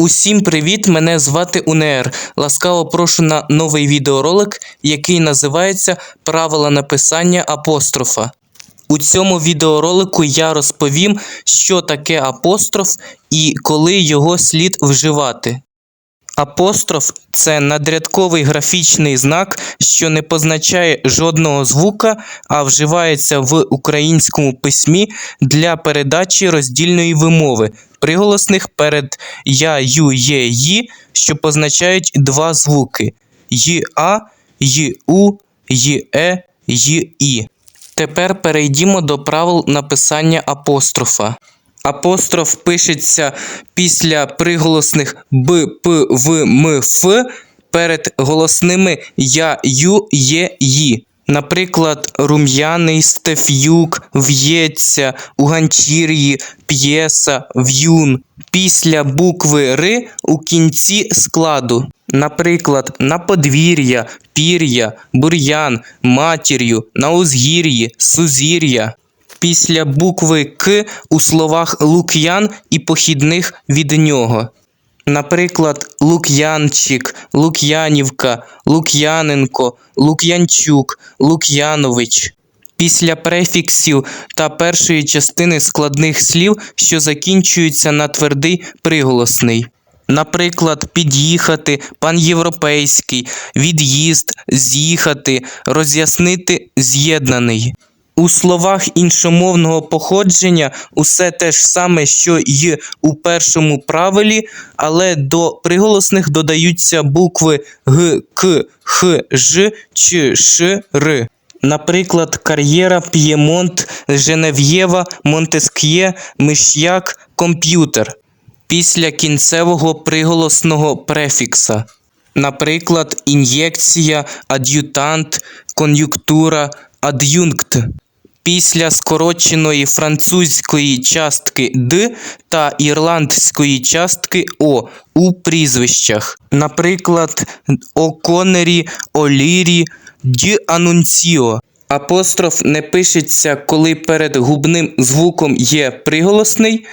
Усім привіт! Мене звати УНР. Ласкаво прошу на новий відеоролик, який називається Правила написання апострофа. У цьому відеоролику я розповім, що таке апостроф і коли його слід вживати. Апостроф це надрядковий графічний знак, що не позначає жодного звука, а вживається в українському письмі для передачі роздільної вимови, приголосних перед я, ю, є, ї, що позначають два звуки й-а, й-у, й-е, й-і. Тепер перейдімо до правил написання апострофа. Апостроф пишеться після приголосних б, п, в, м, ф перед голосними я, ю, є, ї. Наприклад, рум'яний, стеф'юк, в'ється, у ганчір'ї, п'єса, в'юн. Після букви Р у кінці складу. Наприклад, на подвір'я, пір'я, бур'ян, матір'ю, на узгір'ї, сузір'я. Після букви К у словах Лук'ян і похідних від нього. Наприклад, Лук'янчик, Лук'янівка, Лук'яненко, Лук'янчук, Лук'янович. Після префіксів та першої частини складних слів, що закінчуються на твердий приголосний. Наприклад, під'їхати, пан європейський, від'їзд, з'їхати, роз'яснити з'єднаний. У словах іншомовного походження усе те ж саме, що й у першому правилі, але до приголосних додаються букви г, к, х, ж, ч, ш, р. Наприклад, кар'єра, П'ємонт, Женев'єва, Монтеск'є, Миш'як, комп'ютер. Після кінцевого приголосного префікса. Наприклад, ін'єкція, ад'ютант, кон'юнктура, ад'юнкт. Після скороченої французької частки Д та ірландської частки О у прізвищах. Наприклад, Оконері, Олірі, Ді Анунціо. Апостроф не пишеться, коли перед губним звуком є приголосний,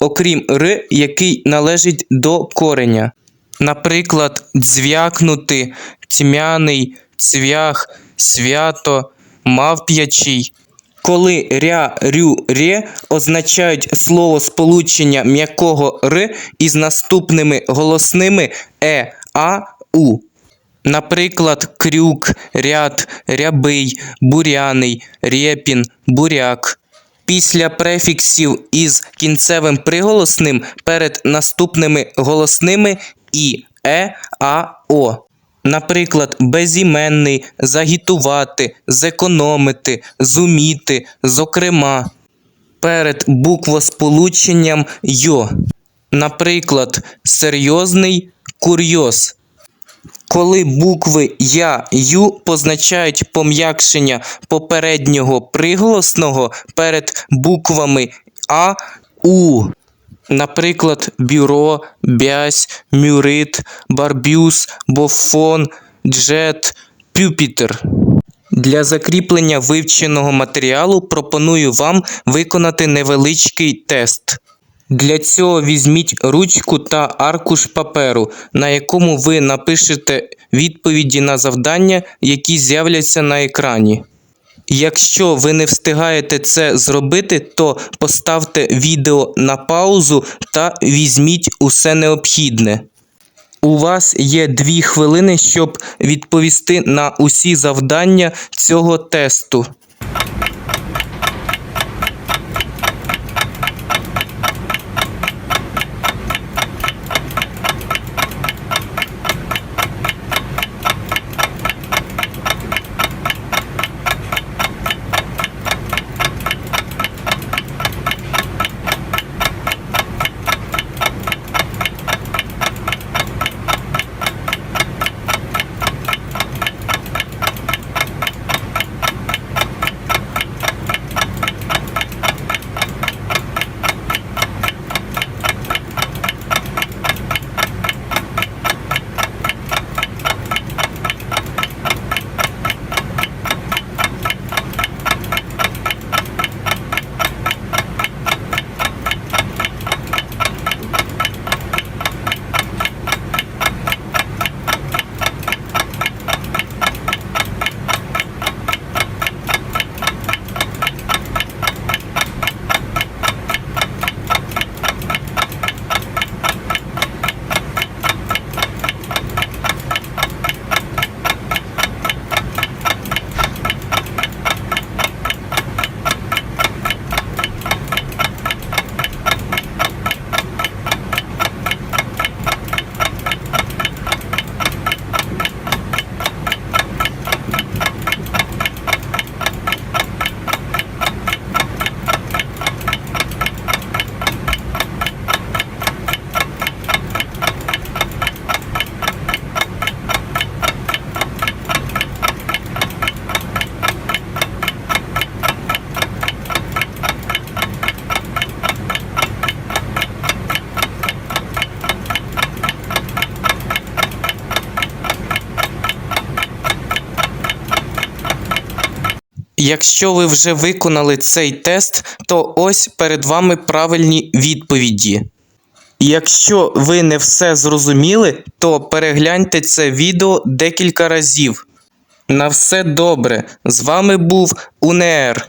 окрім Р, який належить до кореня. Наприклад, дзвякнути, тьмяний, цвях, свято, мавп'ячий. Коли ря, рю, ре означають слово сполучення м'якого р із наступними голосними е, а, у. Наприклад, крюк, ряд, рябий, буряний, рєпін, буряк. Після префіксів із кінцевим приголосним перед наступними голосними і, е, а, о. Наприклад, безіменний, загітувати, зекономити, зуміти, зокрема. Перед буквосполученням йо. Наприклад, серйозний курйоз. Коли букви Я, Ю позначають пом'якшення попереднього приголосного перед буквами А, У. Наприклад, бюро, бязь, мюрит, барбюс, бофон, джет, пюпітер. Для закріплення вивченого матеріалу пропоную вам виконати невеличкий тест. Для цього візьміть ручку та аркуш паперу, на якому ви напишете відповіді на завдання, які з'являться на екрані. Якщо ви не встигаєте це зробити, то поставте відео на паузу та візьміть усе необхідне. У вас є дві хвилини, щоб відповісти на усі завдання цього тесту. Якщо ви вже виконали цей тест, то ось перед вами правильні відповіді. Якщо ви не все зрозуміли, то перегляньте це відео декілька разів. На все добре. З вами був УНР.